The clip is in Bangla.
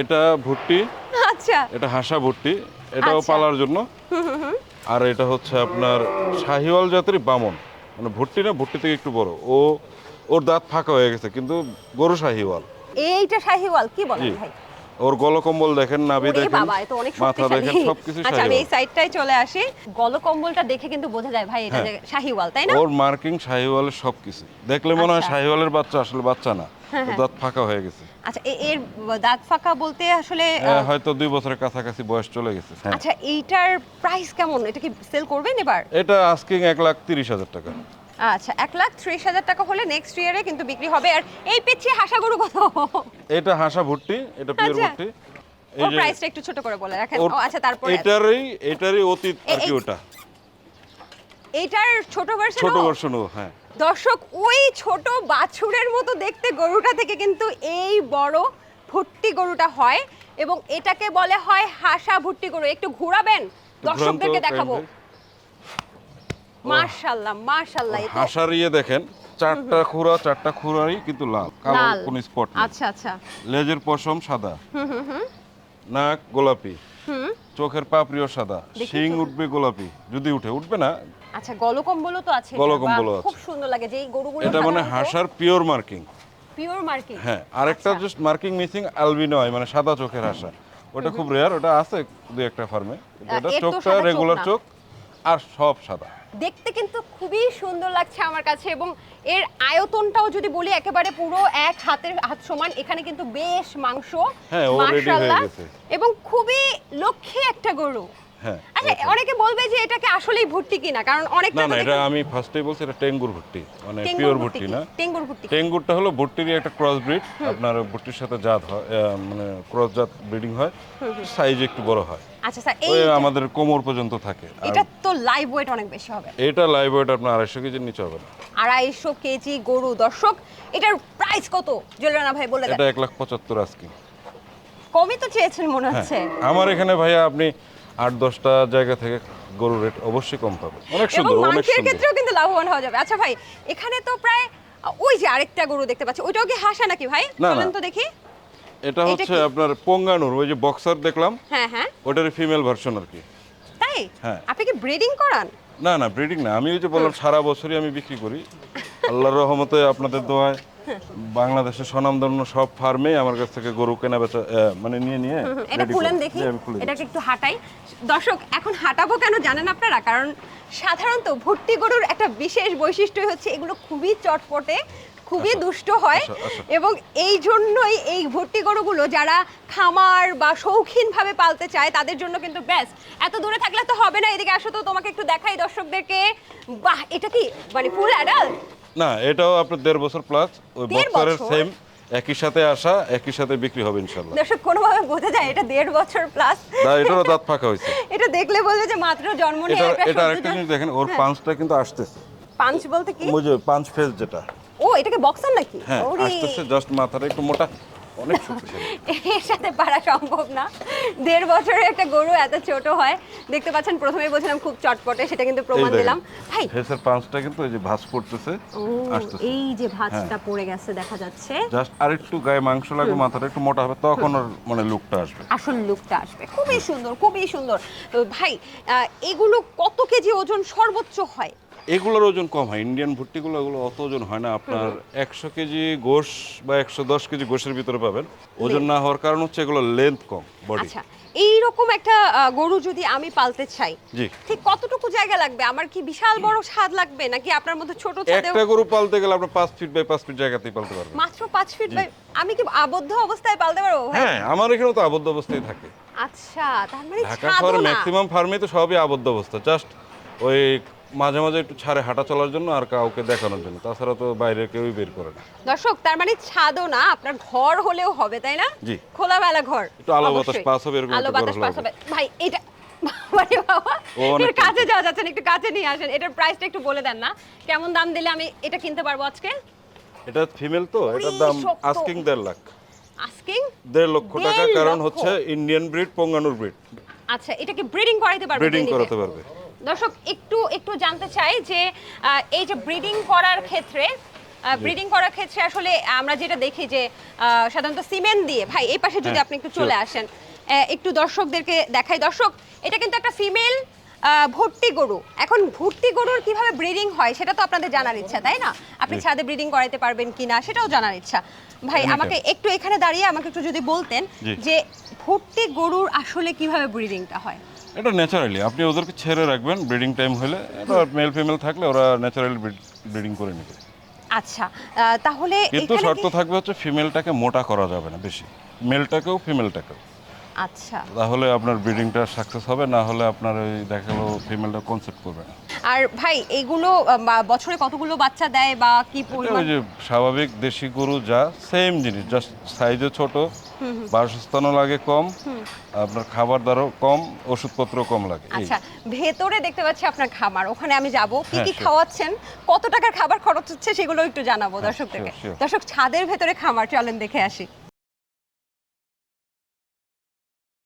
এটা ভুট্টি আচ্ছা। এটা হাসা ভুট্টি এটাও আচ্ছা। পালার জন্য। আর এটা হচ্ছে আপনার শাহিওয়াল জাতেরই বামন। মানে ভুট্টি না ভুট্টি থেকে একটু বড়। ও ওর দাঁত ফাঁকা হয়ে গেছে কিন্তু গরু শাহিওয়াল। এইটা শাহিওয়াল কি বলেন ভাই? ওর গলকম্বল দেখেন নাভি দেখেন মাথা দেখেন সবকিছু আচ্ছা আমি এই সাইডটাই চলে আসি। গলকম্বলটা দেখে কিন্তু বোঝা যায় ভাই এটা হ্যাঁ। শাহিওয়াল তাই না? ওর মার্কিং শাহিওয়ালের সবকিছু। দেখলে মনে হয় আচ্ছা। শাহিওয়ালের বাচ্চা আসলে বাচ্চা না। হ্যাঁ, হ্যাঁ। দাঁত ফাঁকা হয়ে গেছে। আচ্ছা এর দাগ ফাঁকা বলতে আসলে হয়তো দুই বছরের কাছাকাছি বয়স চলে গেছে হ্যাঁ। আচ্ছা এইটার প্রাইস কেমন? এটা কি সেল করবেন এবার? এটা আস্কিং এক লাখ তিরিশ হাজার টাকা। আচ্ছা এক লাখ ত্রিশ হাজার টাকা হলে নেক্সট ইয়ারে কিন্তু বিক্রি হবে। আর এই পিচ্ছি হাসা গরু কত? এটা হাসা ভুট্টি এটা পিওর আচ্ছা। ভুট্টি। ওর প্রাইসটা একটু ছোট করে বলে রাখেন। ও, আচ্ছা তারপরে। এটারই এটারই অতীত আর কি ওটা। এইটার ছোট ভার্সন ছোট ভার্সন হ্যাঁ। দর্শক ওই ছোট বাছুরের মতো দেখতে গরুটা থেকে কিন্তু এই বড় ভুট্টি গরুটা হয় এবং এটাকে বলে হয় হাসা ভুট্টি গরু। একটু ঘুরাবেন দর্শকদেরকে দেখাবো। মার্শাল্লাহ এ হাসার ইয়ে দেখেন চারটা খুরা চারটা খুরারই কিন্তু লাল কালো কোন স্পট আচ্ছা আচ্ছা। লেজের পশম সাদা। নাক গোলাপি। হুম চোখের পাপড়িও সাদা শিং উঠবে গোলাপি। যদি উঠে উঠবে না? আচ্ছা গলকম্বলও তো আছে গলকম্বল আছে। খুব সুন্দর লাগে যে এই গরুগুলো এটা মানে হাসার পিওর মার্কিং পিওর মার্কিং হ্যাঁ আরেকটা। জাস্ট মার্কিং মিসিং আলবিনো হয় মানে সাদা চোখের হাসা। ওটা খুব রেয়ার ওটা আছে দুই একটা ফার্মে এটা চোখটা রেগুলার চোখ। আর সব সাদা। দেখতে কিন্তু খুবই সুন্দর লাগছে আমার কাছে এবং এর আয়তনটাও যদি বলি একেবারে পুরো এক হাতের হাত সমান এখানে কিন্তু বেশ মাংস হ্যাঁ, মাশাআল্লাহ, এবং খুবই লক্ষ্মী একটা গরু। হ্যাঁ আচ্ছা অনেকে বলবে যে এটাকে আসলেই ভুট্টি কিনা কারণ অনেকটা না না এটা আমি ফার্স্টেই বলছি এটা টেঙ্গুর ভুট্টি মানে পিওর ভুট্টি না। টেঙ্গুর ভুট্টি টেঙ্গুরটা হলো ভুট্টিরই একটা ক্রস ব্রিড আপনার ভুট্টির সাথে জাত হয় মানে ক্রস জাত ব্রিডিং হয় সাইজ একটু বড় হয়। আচ্ছা স্যার এই আমাদের কোমর পর্যন্ত থাকে এটা লাইভ ওয়েট অনেক বেশি হবে। এটা লাইভ ওয়েট আপনার আড়াইশো কেজির নিচে হবে না। আড়াইশো কেজি গরু। দর্শক এটার প্রাইস কত? জুয়েলানা ভাই বলে দেন। এটা এক লাখ পঁচাত্তর আজকে। কমই তো চেয়েছেন মনে হ্যাঁ হচ্ছে। আমার এখানে ভাইয়া আপনি আট দশটা জায়গা থেকে গরুর রেট অবশ্যই কম পাবে অনেক সুন্দর অনেক সুন্দর। ক্ষেত্রেও কিন্তু লাভবান হওয়া যাবে। আচ্ছা ভাই এখানে তো প্রায় ওই যে আরেকটা গরু দেখতে পাচ্ছি। ওইটাও কি হাসা নাকি ভাই? চলেন তো দেখি। এটা হচ্ছে আপনার পঙ্গানুর ওই যে বক্সার দেখলাম। হ্যাঁ হ্যাঁ। ওটার ফিমেল ভার্সন আর কি। হ্যাঁ। আপনি কি ব্রিডিং করান? না না ব্রিডিং না। আমি ওই যে বললাম সারা বছরই আমি বিক্রি করি। আল্লাহর রহমতে আপনাদের দোয়ায় বাংলাদেশের স্বনামধন্য সব ফার্মে আমার কাছ থেকে গরু কেনা বেচা মানে নিয়ে নিয়ে এটা খুলেন দেখি। এটাকে একটু হাঁটাই। দর্শক এখন হাঁটাবো কেন জানেন আপনারা? কারণ সাধারণত ভর্তি গরুর একটা বিশেষ বৈশিষ্ট্য হচ্ছে এগুলো খুবই চটপটে খুবই দুষ্ট হয়। এবং এই জন্যই এই ভর্তি গরুগুলো যারা খামার বা শৌখিনভাবে পালতে চায় তাদের জন্য কিন্তু বেস্ট এত দূরে থাকলে তো হবে না এদিকে আসো তো তোমাকে একটু দেখাই দর্শকদেরকে। বাহ এটা কি? মানে ফুল অ্যাডাল্ট না এটাও আপনার দেড় বছর প্লাস ওই বক্সারের সেম একই সাথে আসা একই সাথে বিক্রি হবে ইনশাল্লাহ দর্শক কোনোভাবে বোঝা যায় এটা দেড় বছর প্লাস না এটারও দাঁত ফাঁকা হয়েছে। এটা দেখলে বলবে যে মাত্র জন্ম নিয়ে এটা আরেকটা জিনিস দেখেন ওর পাঁচটা কিন্তু আসতেছে। পাঞ্চ বলতে কি? যে পাঁচ ফেজ যেটা। ও এটাকে বক্সার নাকি? হ্যাঁ আসতেছে জাস্ট মাথাটা একটু মোটা। অনেক শক্তিশালী এর সাথে পারা সম্ভব না। দেড় বছরের একটা গরু এত ছোট হয়। দেখতে পাচ্ছেন প্রথমেই বলছিলাম খুব চটপটে সেটা কিন্তু প্রমাণ দিলাম। ভাই। ফেসের পাঁচটা কিন্তু এই যে ভাঁজ পড়তেছে এই যে ভাঁজটা পড়ে গেছে দেখা যাচ্ছে। জাস্ট আরেকটু গায়ে মাংস লাগবে মাথাটা একটু মোটা হবে তখন ওর মানে লুকটা আসবে। আসল লুকটা আসবে। খুবই সুন্দর খুবই সুন্দর। তো ভাই এগুলো কত কেজি ওজন সর্বোচ্চ হয়? এগুলোর ওজন কম হয়। ইন্ডিয়ান ভুট্টিগুলো এগুলো অত ওজন হয় না। আপনার একশো কেজি গোশ বা একশো দশ কেজি গোশের ভিতরে পাবেন। ওজন না হওয়ার কারণ হচ্ছে এগুলো লেন্থ কম বডি আচ্ছা এইরকম একটা গরু যদি আমি পালতে চাই জি। ঠিক কতটুকু জায়গা লাগবে? আমার কি বিশাল বড় স্বাদ লাগবে? নাকি আপনার মতো ছোট ছাদেও একটা গরু পালতে গেলে আপনার পাঁচ ফিট বাই পাঁচ ফিট জায়গাতেই পালতে পারবেন। মাত্র পাঁচ ফিট বাই আমি কি আবদ্ধ অবস্থায় পালতে পারব হ্যাঁ আমার এখানেও তো আবদ্ধ অবস্থায় থাকে। আচ্ছা তার মানে ঢাকা শহরে না। ম্যাক্সিমাম ফার্মে তো সবই আবদ্ধ অবস্থা। জাস্ট ওই মাঝে মাঝে একটু ছাড়ে হাঁটা চলার জন্য আর কাউকে দেখানোর জন্য। তাছাড়া তো বাইরে কেউই বের করে না। দর্শক তার মানে ছাদও না আপনার ঘর হলেও হবে তাই না? জি। খোলামেলা ঘর। একটু আলো বাতাস। পাস হবে এরকম আলো বাতাস পাস হবে। ভাই এটা মানে বাবা এর কাছে যাওয়া যাচ্ছে না একটু কাছে নিয়ে আসেন। এটার প্রাইসটা একটু বলে দেন না। কেমন দাম দিলে আমি এটা কিনতে পারব আজকে? এটা ফিমেল তো এটার দাম আস্কিং দেড় লাখ। আস্কিং দেড় লক্ষ টাকা কারণ হচ্ছে ইন্ডিয়ান ব্রিড পঙ্গানুর ব্রিড আচ্ছা এটাকে ব্রিডিং করাইতে পারবে ব্রিডিং করাতে পারবে। দর্শক একটু একটু জানতে চাই যে এই যে ব্রিডিং করার ক্ষেত্রে ব্রিডিং করার ক্ষেত্রে আসলে আমরা যেটা দেখি যে সাধারণত সিমেন্ট দিয়ে ভাই এই পাশে যদি হ্যাঁ, আপনি একটু চলে আসেন একটু দর্শকদেরকে দেখাই। দর্শক এটা কিন্তু একটা ফিমেল ভর্তি গরু। এখন ভর্তি গরুর কীভাবে ব্রিডিং হয় সেটা তো আপনাদের জানার ইচ্ছা তাই না? আপনি ছাদে ব্রিডিং করাইতে পারবেন কিনা সেটাও জানার ইচ্ছা। ভাই আমাকে একটু এখানে দাঁড়িয়ে আমাকে একটু যদি বলতেন যে ভর্তি গরুর আসলে কীভাবে ব্রিডিংটা হয়? এটা ন্যাচারালি আপনি ওদেরকে ছেড়ে রাখবেন ব্রিডিং টাইম হলে এটা মেল ফিমেল থাকলে ওরা ন্যাচারালি ব্রিডিং করে নেবে। আচ্ছা তাহলে কিন্তু শর্ত থাকবে হচ্ছে ফিমেলটাকে মোটা করা যাবে না বেশি। মেলটাকেও ফিমেলটাকেও আচ্ছা। তাহলে আপনার ব্রিডিংটা সাকসেস হবে না হলে আপনার ওই দেখাল ফিমেলটা কনসেপ্ট করবে না। আর ভাই বা- বছরে কতগুলো বাচ্চা দেয় বা কি পরিমাণ ওই যে স্বাভাবিক দেশি গরু যা সেম জিনিস জাস্ট সাইজে ছোট বাসস্থানও লাগে কম আপনার খাবার দারও কম ওষুধপত্র কম লাগে। আচ্ছা ভেতরে দেখতে পাচ্ছি আপনার খামার ওখানে আমি যাব। কি হ্যাঁ, কি খাওয়াচ্ছেন? কত টাকার খাবার খরচ হচ্ছে সেগুলো একটু জানাব দর্শকদেরকে। sure, sure. দর্শক ছাদের ভেতরে খামার চলেন দেখে আসি।